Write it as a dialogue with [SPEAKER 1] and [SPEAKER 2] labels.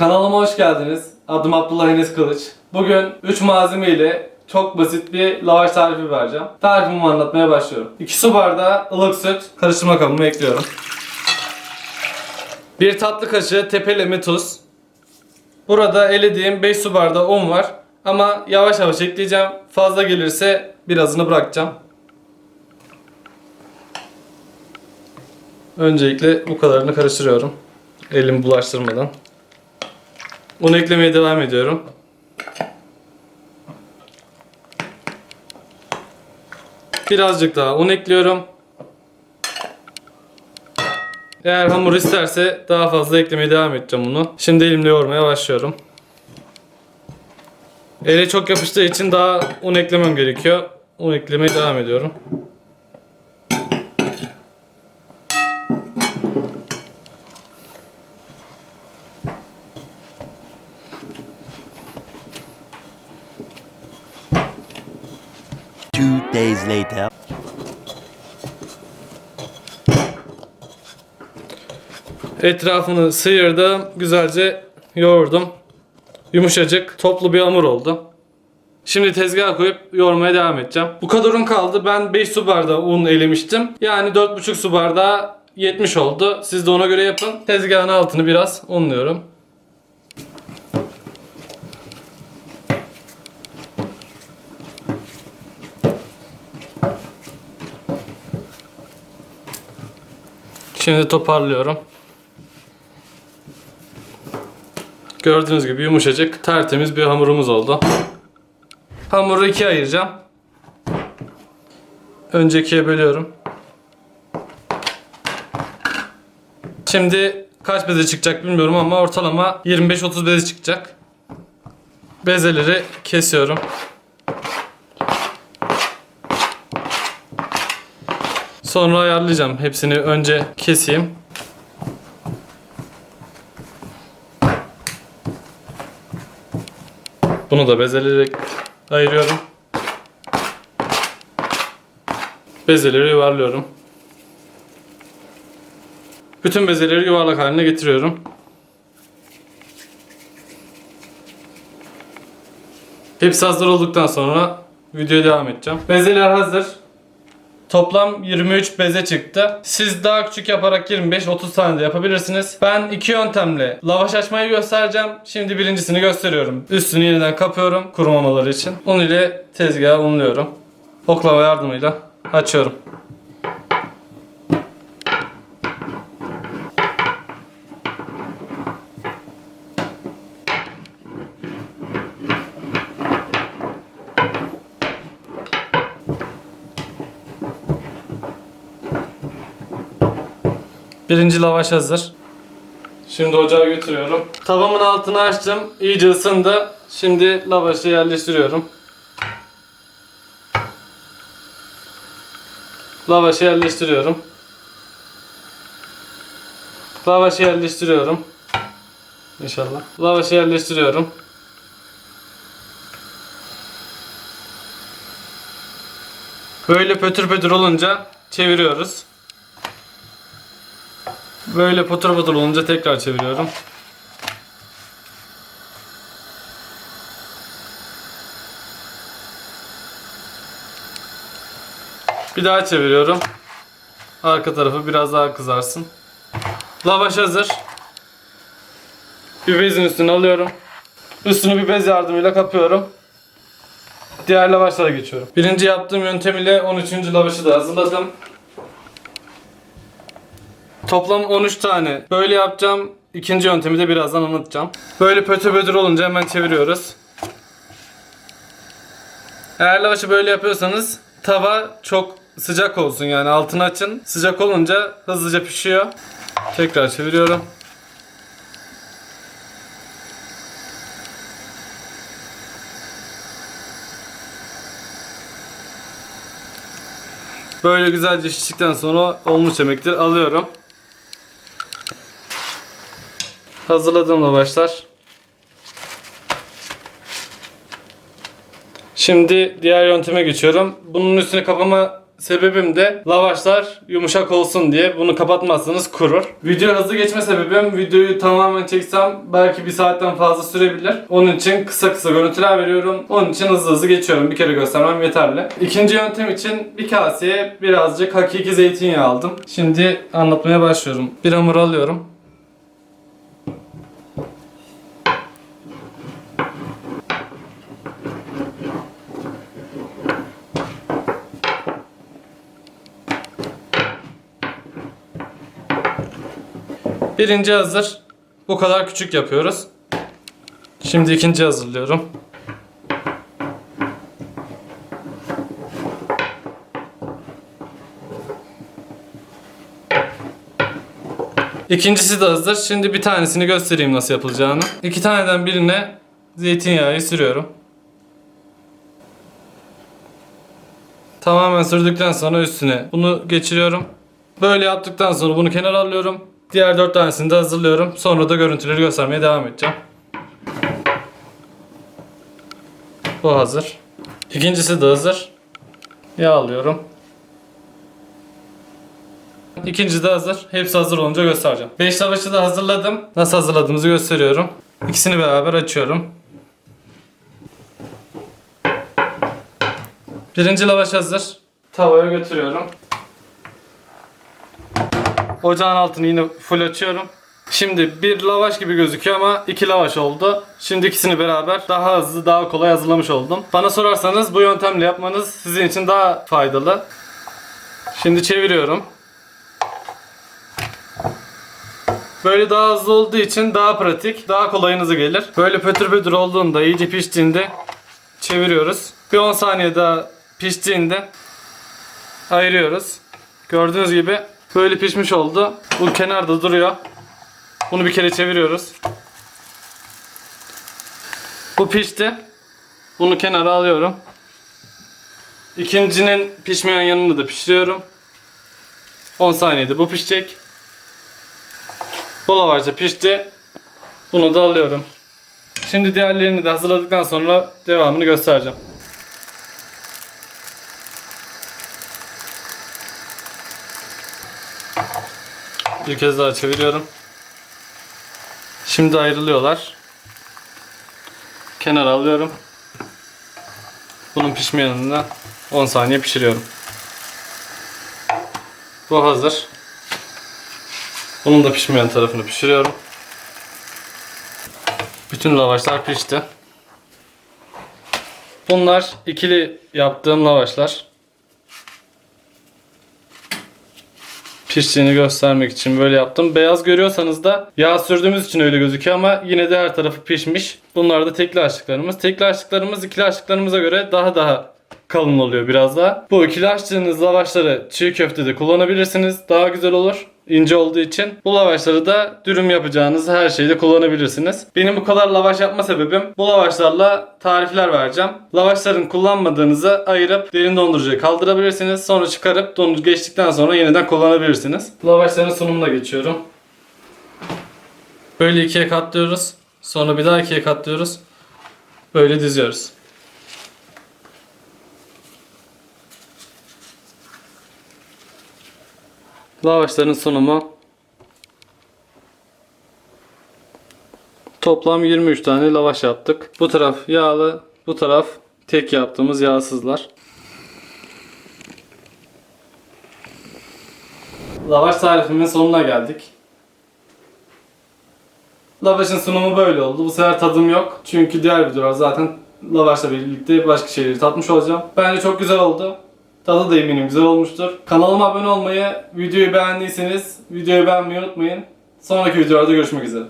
[SPEAKER 1] Kanalıma hoş geldiniz. Adım Abdullah Enes Kılıç. Bugün 3 malzeme ile çok basit bir lavaş tarifi vereceğim. Tarifimi anlatmaya başlıyorum. 2 su bardağı ılık süt karıştırma kabıma ekliyorum. 1 tatlı kaşığı tepeleme tuz. Burada elediğim 5 su bardağı un var. Ama yavaş yavaş ekleyeceğim. Fazla gelirse birazını bırakacağım. Öncelikle bu kadarını karıştırıyorum. Elimi bulaştırmadan. Un eklemeye devam ediyorum. Birazcık daha un ekliyorum. Eğer hamur isterse daha fazla eklemeye devam edeceğim bunu. Şimdi elimle yoğurmaya başlıyorum. Ele çok yapıştığı için daha un eklemem gerekiyor. Un eklemeye devam ediyorum.
[SPEAKER 2] Days later.
[SPEAKER 1] Etrafını sıyırdım. Güzelce yoğurdum. Yumuşacık, toplu bir hamur oldu. Şimdi tezgaha koyup yoğurmaya devam edeceğim. Bu kadar un kaldı. Ben 5 su bardağı un elemiştim. Yani 4,5 su bardağı 70 oldu. Siz de ona göre yapın. Tezgahın altını biraz unluyorum. Şimdi toparlıyorum. Gördüğünüz gibi yumuşacık, tertemiz bir hamurumuz oldu. Hamuru ikiye ayıracağım. Önce ikiye bölüyorum. Şimdi kaç beze çıkacak bilmiyorum ama ortalama 25-30 beze çıkacak. Bezeleri kesiyorum. Sonra ayarlayacağım. Hepsini önce keseyim. Bunu da bezeleri ayırıyorum. Bezeleri yuvarlıyorum. Bütün bezeleri yuvarlak haline getiriyorum. Hepsi hazır olduktan sonra videoya devam edeceğim. Bezeler hazır. Toplam 23 beze çıktı. Siz daha küçük yaparak 25-30 tane de yapabilirsiniz. Ben iki yöntemle lavaş açmayı göstereceğim. Şimdi birincisini gösteriyorum. Üstünü yeniden kapıyorum kurumamaları için. Un ile tezgaha unluyorum. Oklava yardımıyla açıyorum. Birinci lavaş hazır. Şimdi ocağa götürüyorum. Tavamın altını açtım. İyice ısındı. Şimdi lavaşı yerleştiriyorum. Lavaşı yerleştiriyorum. Lavaşı yerleştiriyorum. İnşallah. Lavaşı yerleştiriyorum. Böyle pötür pötür olunca çeviriyoruz. Böyle patır patır olunca tekrar çeviriyorum. Bir daha çeviriyorum. Arka tarafı biraz daha kızarsın. Lavaş hazır. Bir bezin üstüne alıyorum. Üstünü bir bez yardımıyla kapıyorum. Diğer lavaşlara geçiyorum. Birinci yaptığım yöntem ile 13. lavaşı da hazırladım. Toplam 13 tane. Böyle yapacağım. İkinci yöntemi de birazdan anlatacağım. Böyle pötür pötür olunca hemen çeviriyoruz. Eğer lavaşı böyle yapıyorsanız tava çok sıcak olsun yani altını açın. Sıcak olunca hızlıca pişiyor. Tekrar çeviriyorum. Böyle güzelce şiştikten sonra olmuş demektir. Alıyorum. Hazırladığım lavaşlar. Şimdi diğer yönteme geçiyorum. Bunun üstüne kapama sebebim de lavaşlar yumuşak olsun diye. Bunu kapatmazsanız kurur. Video hızlı geçme sebebim videoyu tamamen çeksem belki bir saatten fazla sürebilir. Onun için kısa kısa görüntüler veriyorum. Onun için hızlı hızlı geçiyorum. Bir kere göstermem yeterli. İkinci yöntem için bir kaseye birazcık hakiki zeytinyağı aldım. Şimdi anlatmaya başlıyorum. Bir hamur alıyorum. Birinci hazır. Bu kadar küçük yapıyoruz. Şimdi ikinci hazırlıyorum. İkincisi de hazır. Şimdi bir tanesini göstereyim nasıl yapılacağını. İki taneden birine zeytinyağı sürüyorum. Tamamen sürdükten sonra üstüne bunu geçiriyorum. Böyle yaptıktan sonra bunu kenara alıyorum. Diğer dört tanesini de hazırlıyorum. Sonra da görüntüleri göstermeye devam edeceğim. Bu hazır. İkincisi de hazır. Yağ alıyorum. İkincisi de hazır. Hepsi hazır olunca göstereceğim. 5 lavaşı da hazırladım. Nasıl hazırladığımızı gösteriyorum. İkisini beraber açıyorum. Birinci lavaş hazır. Tavaya götürüyorum. Ocağın altını yine full açıyorum. Şimdi bir lavaş gibi gözüküyor ama iki lavaş oldu. Şimdi ikisini beraber daha hızlı, daha kolay hazırlamış oldum. Bana sorarsanız bu yöntemle yapmanız sizin için daha faydalı. Şimdi çeviriyorum. Böyle daha hızlı olduğu için daha pratik, daha kolayınıza gelir. Böyle pötür pötür olduğunda, iyice piştiğinde çeviriyoruz. Bir 10 saniye daha piştiğinde ayırıyoruz. Gördüğünüz gibi böyle pişmiş oldu. Bu kenarda duruyor. Bunu bir kere çeviriyoruz. Bu pişti. Bunu kenara alıyorum. İkincinin pişmeyen yanını da pişiriyorum. 10 saniyede bu pişecek. Bu lavaş da pişti. Bunu da alıyorum. Şimdi diğerlerini de hazırladıktan sonra devamını göstereceğim. Bir kez daha çeviriyorum. Şimdi ayrılıyorlar. Kenara alıyorum. Bunun pişme yanında 10 saniye pişiriyorum. Bu hazır. Bunun da pişmeyen tarafını pişiriyorum. Bütün lavaşlar pişti. Bunlar ikili yaptığım lavaşlar. Piştiğini göstermek için böyle yaptım. Beyaz görüyorsanız da yağ sürdüğümüz için öyle gözüküyor ama yine de her tarafı pişmiş. Bunlar da tekli açtıklarımız. Tekli açtıklarımız ikili açtıklarımıza göre daha daha kalın oluyor biraz daha. Bu ikili açtığınız lavaşları çiğ köftede kullanabilirsiniz. Daha güzel olur. ince olduğu için. Bu lavaşları da dürüm yapacağınız her şeyde kullanabilirsiniz. Benim bu kadar lavaş yapma sebebim bu lavaşlarla tarifler vereceğim. Lavaşların kullanmadığınızı ayırıp derin dondurucuya kaldırabilirsiniz. Sonra çıkarıp dondurucu geçtikten sonra yeniden kullanabilirsiniz. Lavaşların sunumuna geçiyorum. Böyle ikiye katlıyoruz. Sonra bir daha ikiye katlıyoruz. Böyle diziyoruz. Lavaşların sunumu Toplam 23 tane lavaş yaptık. Bu taraf yağlı, bu taraf tek yaptığımız yağsızlar. Lavaş tarifimin sonuna geldik. Lavaşın sunumu böyle oldu. Bu sefer tadım yok. Çünkü diğer videolar zaten lavaşla birlikte başka şeyleri tatmış olacağım. Bence çok güzel oldu. Tadı da eminim güzel olmuştur. Kanalıma abone olmayı, videoyu beğendiyseniz videoyu beğenmeyi unutmayın. Sonraki videolarda görüşmek üzere.